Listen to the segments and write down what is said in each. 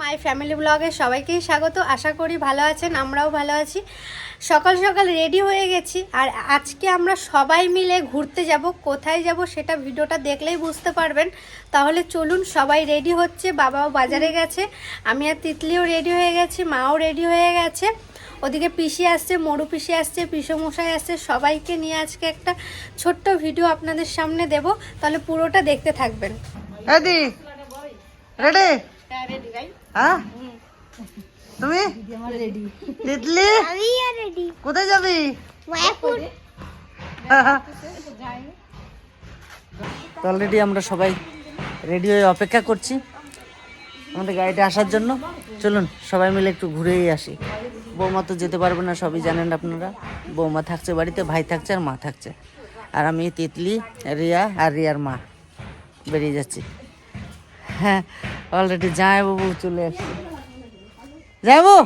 My family ব্লগে সবাইকেই স্বাগত। আশা করি ভালো আছেন আমরাও ভালো আছি। সকাল সকাল রেডি হয়ে গেছি আর আজকে আমরা সবাই মিলে ঘুরতে যাব। কোথায় যাব সেটা ভিডিওটা দেখলেই বুঝতে পারবেন। তাহলে চলুন সবাই রেডি হচ্ছে বাবাও বাজারে গেছে আমি আর তিতলিও রেডি হয়ে গেছি মাও রেডি হয়ে গেছে। ওদিকে পিসি আসছে মরু পিসি আসছে পিসমশাই আসছে সবাইকে নিয়ে আজকে একটা ছোট্ট ভিডিও আপনাদের সামনে দেব। তাহলে পুরোটা দেখতে থাকবেন। এদি রেডি? হ্যাঁ তুমি তিতলি কোথায় যাবি অলরেডি আমরা সবাই রেডি হয়ে অপেক্ষা করছি আমাদের গাড়িতে আসার জন্য। চলুন, সবাই মিলে একটু ঘুরেই আসি। বৌমা তো যেতে পারবে না, সবই জানেন আপনারা। বৌমা থাকছে বাড়িতে, ভাই থাকছে আর মা থাকছে। আর আমি তিতলি, রিয়া আর রিয়ার মা। বেরিয়ে যাচ্ছি। হ্যাঁ অলরেডি জামাইবাবু চলে আসছে। জামাইবাবু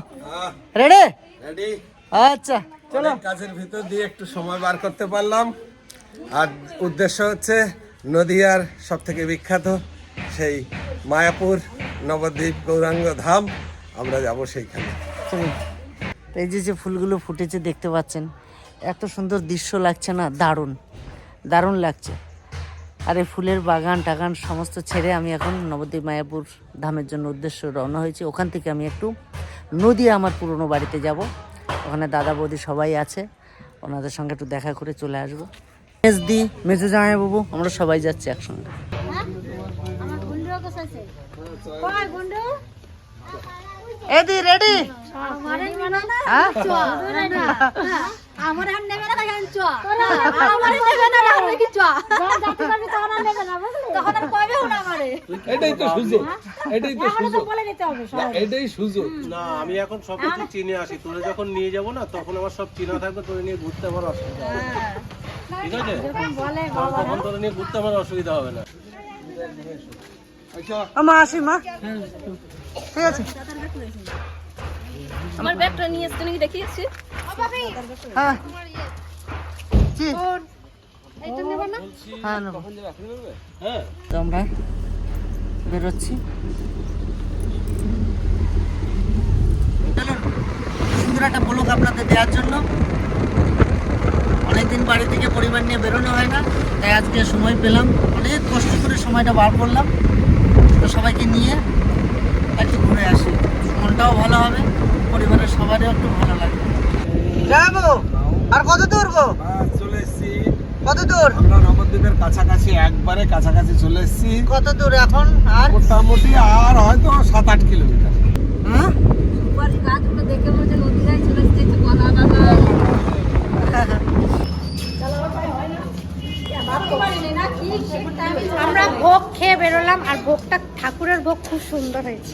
রেডি রেডি আচ্ছা চলো। কাজের ভিতর দিয়ে একটু সময় বার করতে পারলাম। আর উদ্দেশ্য হচ্ছে নদিয়ার সব থেকে বিখ্যাত সেই মায়াপুর নবদ্বীপ গৌরাঙ্গ ধাম। আমরা যাব সেইখানে। এই যে যে ফুলগুলো ফুটেছে দেখতে পাচ্ছেন এত সুন্দর দৃশ্য লাগছে না? দারুণ। দারুণ লাগছে। আর এই ফুলের বাগান, টাগান সমস্ত ছেড়ে আমি এখন নবদ্বীপ মায়াপুর ধামের জন্য উদ্দেশ্য রওনা হয়েছি। ওখান থেকে আমি একটু নদিয়া আমার পুরনো বাড়িতে যাব। ওখানে দাদা বৌদি সবাই আছে। ওনাদের সঙ্গে একটু দেখা করে চলে আসব। মেজদি, মেজু জামাইবাবু আমরা সবাই যাচ্ছি একসঙ্গে। হ্যাঁ? আমার আর নেবে না আমার নেবে না আমি কি চ তখন আর কবে হলো আমারে এটাই তো সুযোগ। এটাই তো সুযোগ। এটাই সুযোগ। না আমি এখন সব কিছু চিনে আসি। তোরা যখন নিয়ে যাব না তখন আমার সব চিনা থাকবে তোরা নিয়ে ঘুরতে আমার অসুবিধা হবে। ঠিক আছে? তখন তোরা নিয়ে ঘুরতে আমার অসুবিধা হবে না। মা আসি মা। ঠিক আছে। আমার ব্যাগটা নিয়ে এসে নাকি দেখিয়েছি? হ্যাঁ। জি এটা নেবে না? হ্যাঁ নেব। হ্যাঁ। তো আমরা বেরোচ্ছি। সুন্দর একটা ব্লক আপনাদের দেওয়ার জন্য। অনেকদিন বাড়ি থেকে পরিবার নিয়ে বেরোনো হয় না, তাই আজকে সময় পেলাম। অনেক কষ্ট করে সময়টা বার করলাম। তো সবাইকে নিয়ে একটু ঘুরে আসি। মনটাও ভালো হবে, পরিবারের সবারও একটু ভালো লাগবে যাব। আর কত দূর গো? কত দূর? আমরা নবদ্বীপের কাছাকাছি একবারে কাছাকাছি চলে এসেছি। কত দূর এখন? আর? মোটামুটি আর হয়তো সাত আট কিলোমিটার। হ্যাঁ? দেখে মনে হচ্ছে চলে এসেছে কলা আমরা ভোগ খেয়ে বেরোলাম আর ভোগটা ঠাকুরের ভোগ খুব সুন্দর হয়েছে।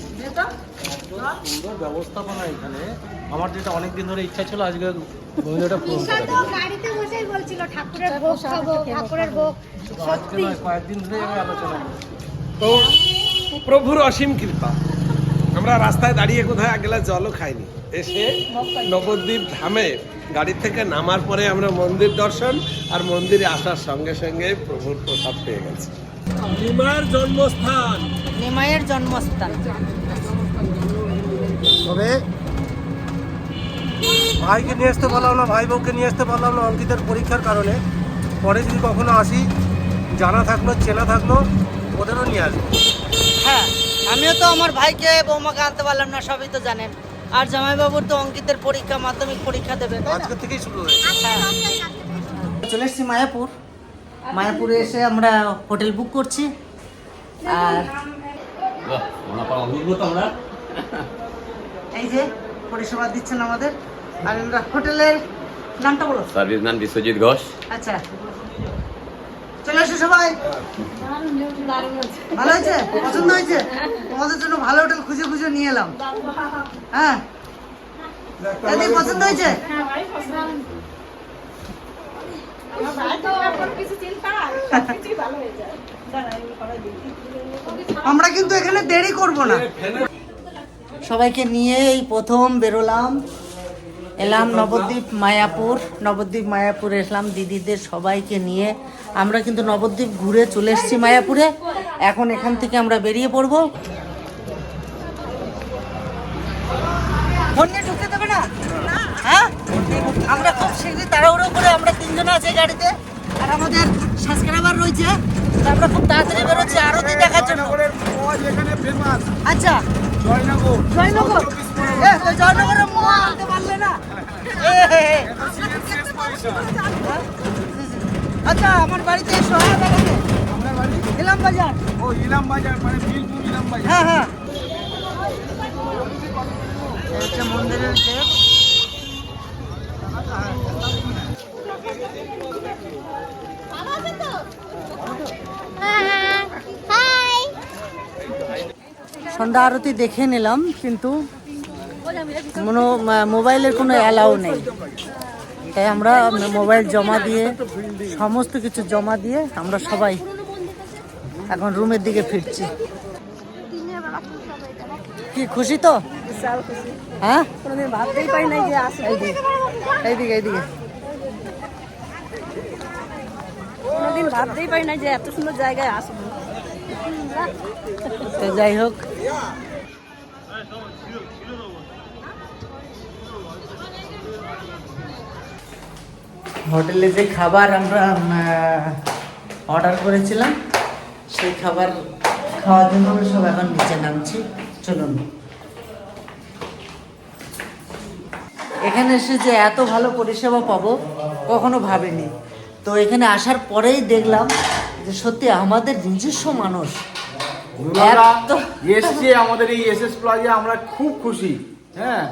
সুন্দর ব্যবস্থাপনা এখানে। আমার যেটা অনেকদিন ধরে ইচ্ছা ছিল আজকে মহিলাটা পূরণ বলছিল ঠাকুরের ভোগ খাব ঠাকুরের ভোগ। আজকে কয়েকদিন ধরে আলোচনা তো প্রভুর অসীম কৃপা। আমরা রাস্তায় দাঁড়িয়ে কোথায় এক গ্লাস জলও খাইনি। এসে নবদ্বীপ ধামে গাড়ি থেকে নামার পরে আমরা মন্দির দর্শন আর মন্দিরে আসার সঙ্গে সঙ্গে প্রভুর প্রসাদ পেয়ে গেছি। নিমার জন্মস্থান। নিমাইয়ের জন্মস্থান। তবে ভাইকে নিয়ে আসতে পারলাম না ভাই বউকে নিয়ে আসতে পারলাম না অঙ্কিতের পরীক্ষার কারণে। পরে যদি কখনো আসি জানা থাকল চেনা থাকল ওদেরও নিয়ে আসব। হ্যাঁ আমিও তো আমার ভাইকে বৌমাকে আনতে পারলাম না সবই তো জানেন। আর জামাইবাবুর তো অঙ্কিতের পরীক্ষা মাধ্যমিক পরীক্ষা দেবে আজকে থেকেই শুরু হয়েছে। চলে এসেছি মায়াপুর। মায়াপুরে এসে আমরা হোটেল বুক করছি। আর এই যে পরিষেবা দিচ্ছেন আমাদের। আর হোটেলের নামটা বলো। সার্ভিস বিশ্বজিৎ ঘোষ। আচ্ছা। চলে এসো সবাই। ভালো হয়েছে? পছন্দ হয়েছে? তোমাদের জন্য ভালো হোটেল খুঁজে খুঁজে নিয়ে এলাম। হ্যাঁ? দাদি পছন্দ হয়েছে? আমরা কিন্তু এখানে দেরি করব না। সবাইকে নিয়ে এই প্রথম বেরোলাম। এলাম নবদ্বীপ মায়াপুর নবদ্বীপ মায়াপুর এসলাম দিদিদের সবাইকে নিয়ে। আমরা কিন্তু নবদ্বীপ ঘুরে চলে এসেছি মায়াপুরে। এখন এখান থেকে আমরা বেরিয়ে পড়ব। ফোন নিয়ে ঢুকতে দেবে না? হ্যাঁ? আমরা খুব শীঘ্রই তাড়াহুড়ো করে আমরা তিনজন আছি গাড়িতে। আর আমাদের সাবস্ক্রাইবার রয়েছে। আমরা খুব তাড়াতাড়ি বেরোচ্ছি আরতি দেখার জন্য। আচ্ছা জয়নগর। মোয়া আনতে পারলে না। আচ্ছা আমার বাড়িতে এসো হ্যাঁ বেড়াতে ইলাম বাজার। ও ইলাম বাজার মানে বিলপুর ইলাম বাজার। হ্যাঁ হ্যাঁ। মন্দিরের গেট। সন্ধ্যা আরতি দেখে নিলাম, কিন্তু কোনো মোবাইলের কোনো অ্যালাউ নেই। তাই আমরা মোবাইল জমা দিয়ে, সমস্ত কিছু জমা দিয়ে আমরা সবাই এখন রুমের দিকে ফিরছি। কি, খুশি তো? হ্যাঁ? ভাবতেই পারি নাই যে আসে এইদিকে এইদিকে। কোনোদিন ভাবতেই পারি নাই যে এত সুন্দর জায়গায় আসব। তো যাই হোক। হোটেলে যে খাবার আমরা অর্ডার করেছিলাম, সেই খাবার খাওয়ার জন্য আমরা সব এখন নিচে নামছি। চলুন। এখানে এসে যে এত ভালো পরিষেবা পাবো, কখনো ভাবিনি। তো এখানে আসার পরেই দেখলাম যে সত্যি আমাদের নিজস্ব মানুষ এসছে আমাদের এই এস এস প্লাজা আমরা খুব খুশি। হ্যাঁ?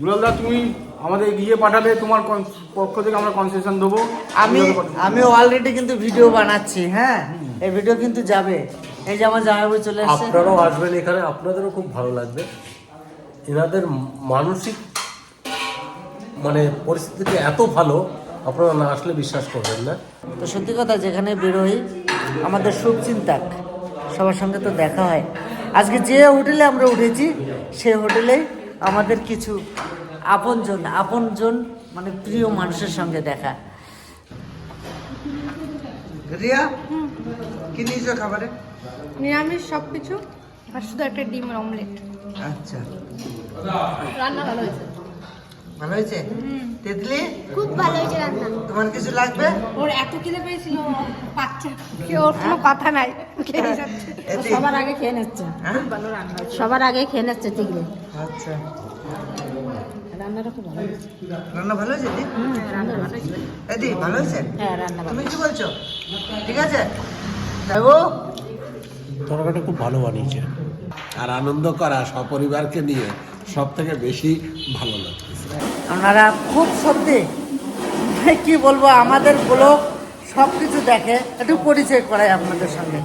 দুলালদা তুমি আমাদের গিয়ে পাঠালে তোমার পক্ষ থেকে আমরা কনসেশন দেবো। আমি আমি অলরেডি কিন্তু ভিডিও বানাচ্ছি হ্যাঁ? এই ভিডিও কিন্তু যাবে। এই যে আমার জামাইবাবু চলে এসেছে। আপনারাও আসবেন এখানে আপনাদেরও খুব ভালো লাগবে। এনাদের মানসিক মানে পরিস্থিতিটা এত ভালো আপনারা না আসলে বিশ্বাস করবেন না। তো সত্যি কথা যেখানে বেরোই আমাদের শুভচিন্তাক। সবার সঙ্গে তো দেখা হয়। আজকে যে হোটেলে আমরা উঠেছি সে হোটেলে আমাদের কিছু আপনজন আপনজন মানে প্রিয় মানুষের সঙ্গে দেখা। রিয়া কি নিয়েছো খাবারে? নিরামিষ সব কিছু আর শুধু একটা ডিমের অমলেট। আচ্ছা। রান্না ভালো হয়েছে। ভালো হয়েছে? তেতলি? খুব ভালো হয়েছে তোমার কিছু লাগবে? ওর এত কিনে পেয়েছিল বাচ্চা কি ওর কোনো কথা নাই। সবার আগে খেয়ে নিচ্ছে। হ্যাঁ? সবার আগে খেয়ে নিচ্ছে টিকলে। আচ্ছা। রান্নাটা খুব ভালো হয়েছে। রান্না ভালো হয়েছে রান্না ভালো হয়েছে। এদি ভালো হয়েছে? হ্যাঁ রান্না তুমি কি বলছো? ঠিক আছে? যাব তরকারিটা খুব ভালো বানিয়েছে। আর আনন্দ করা সপরিবারকে নিয়ে সব থেকে বেশি ভালো লাগছে আপনারা খুব সত্যি কি বলব আমাদের ব্লগ সব কিছু দেখে। একটু পরিচয় করাই আপনাদের সঙ্গে।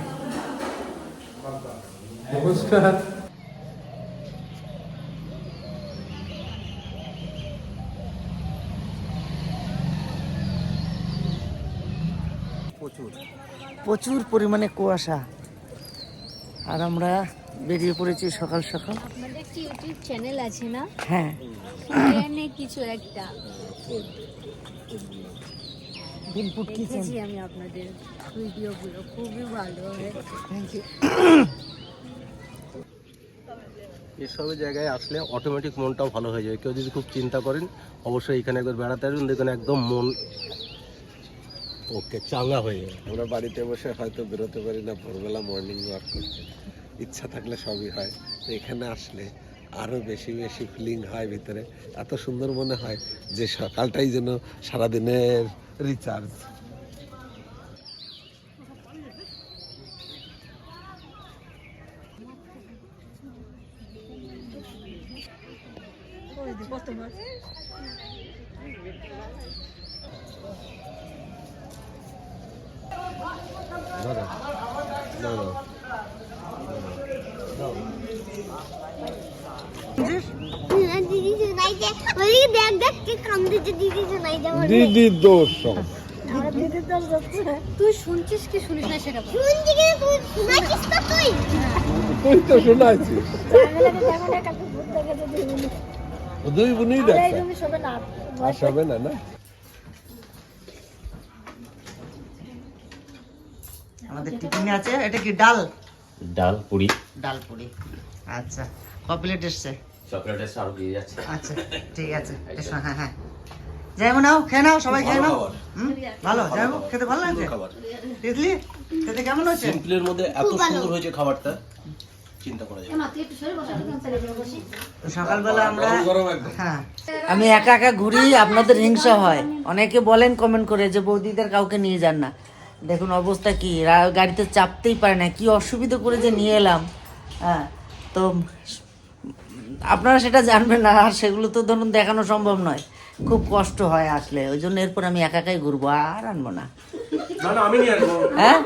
নমস্কার। প্রচুর পরিমাণে কুয়াশা। আর আমরা বেরিয়ে পড়েছি সকাল সকাল। আপনাদের একটি ইউটিউব চ্যানেল আছে না? হ্যাঁ। এখানে কিছু একটা। দিনপুট কিচেন দেখেছি আমি আপনাদের ভিডিওগুলো খুবই ভালো থ্যাংক ইউ এসব জায়গায় আসলে অটোমেটিক মনটাও ভালো হয়ে যাবে কেউ যদি খুব চিন্তা করেন অবশ্যই এখানে একবার বেড়াতে আসবেন দেখবেন একদম মন ওকে চাঙ্গা হয়ে যাবে আমরা বাড়িতে বসে হয়তো বেরোতে পারি না ভোরবেলা মর্নিং ওয়াক করতে। ইচ্ছা থাকলে সবই হয়। তো এখানে আসলে আরও বেশি বেশি ফিলিং হয় ভিতরে। এত সুন্দর মনে হয় যে সকালটাই যেন সারাদিনের রিচার্জ না না। দিদির দোষ সব। তুই শুনছিস কি শুনিস না সেটা তুই তো শোনাইছিস। দুই বোনই সবে না? আমাদের টিফিনে আছে এটা কি ডাল? ডাল পুরি। ডাল পুরি। আচ্ছা ক প্লেট এসছে? চকলেট এসে আরও দিয়ে যাচ্ছে। আচ্ছা ঠিক আছে এসো হ্যাঁ হ্যাঁ। যাই নাও খেয়ে নাও সবাই খেয়ে নাও। হুম? ভালো যাই হোক, খেতে ভালো লাগছে? বুঝলি খেতে কেমন হচ্ছে সিম্পলের মধ্যে এত সুন্দর হয়েছে খাবারটা চিন্তা করা যায় সকালবেলা আমরা গরম গরম একদম। হ্যাঁ। আমি একা একা ঘুরি আপনাদের হিংসা হয়। অনেকে বলেন কমেন্ট করে যে বৌদিদের কাউকে নিয়ে যান না। দেখুন অবস্থা কি? রা- গাড়িতে চাপতেই পারে না। কি অসুবিধা করে যে নিয়ে এলাম। হ্যাঁ তো আপনারা সেটা জানবেন না আর সেগুলো তো ধরুন দেখানো সম্ভব নয়। খুব কষ্ট হয় আসলে ওই জন্য এরপর আমি একা একাই ঘুরবো আর আনব না। না না আমি নিয়ে আসব। হ্যাঁ?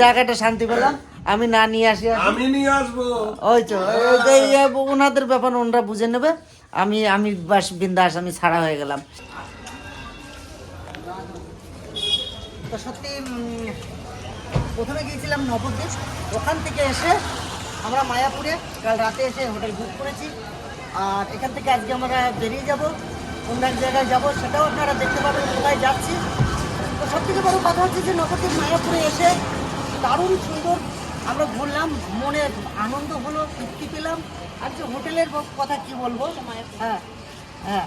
জায়গাটা শান্তি পেলাম। আমি না নিয়ে আসি আমি নিয়ে আসব। ওই তো ওনাদের ব্যাপার ওনারা বুঝে নেবে। আমি আমি বাস বিন্দাস আমি ছাড়া হয়ে গেলাম। তো সত্যি প্রথমে গিয়েছিলাম নবদ্বীপ। ওখান থেকে এসে আমরা মায়াপুরে কাল রাতে এসে হোটেল বুক করেছি। আর এখান থেকে আজকে আমরা বেরিয়ে যাব। অন্য এক জায়গায় যাব সেটাও আপনারা দেখতে পাবেন কোথায় যাচ্ছি। তো সব থেকে বড় কথা হচ্ছে যে নবদ্বীপ মায়াপুরে এসে দারুণ সুন্দর আমরা ঘুরলাম মনে আনন্দ হলো তৃপ্তি পেলাম। আর যে হোটেলের কথা কি বলব? হ্যাঁ হ্যাঁ।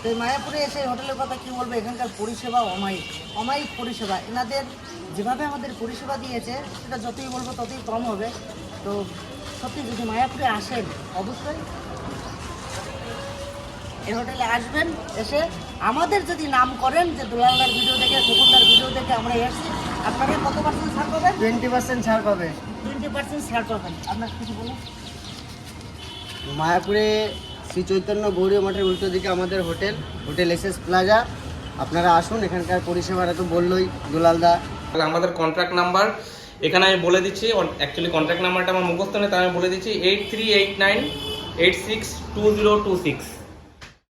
তো এই মায়াপুরে এসে হোটেলের কথা কি বলব? এখানকার পরিষেবা অমায়িক অমায়িক পরিষেবা। এনাদের যেভাবে আমাদের পরিষেবা দিয়েছে সেটা যতই বলব ততই কম হবে। তো সত্যি যদি মায়াপুরে আসেন অবশ্যই এই হোটেলে আসবেন এসে আমাদের যদি নাম করেন যে দুলালদার ভিডিও দেখে খোকনদার ভিডিও দেখে আমরা এসেছি আপনারা কত পার্সেন্ট ছাড় পাবেন? টোয়েন্টি পার্সেন্ট ছাড় পাবে। টোয়েন্টি পার্সেন্ট ছাড় পাবেন। আপনার কিছু বলুন। মায়াপুরে শ্রী চৈতন্য গৌরী মঠের উল্টো দিকে আমাদের hotel hotel S S Plaza. আপনারা আসুন এখানকার পরিষেবাটা তো বললোই দুলালদা তাহলে আমাদের কন্ট্রাক্ট নাম্বার এখানে আমি বলে দিচ্ছি অ্যাকচুয়ালি কন্ট্রাক্ট নাম্বারটা আমার মুখস্থ নেই তাই আমি বলে দিচ্ছি eight three eight nine eight six two zero two six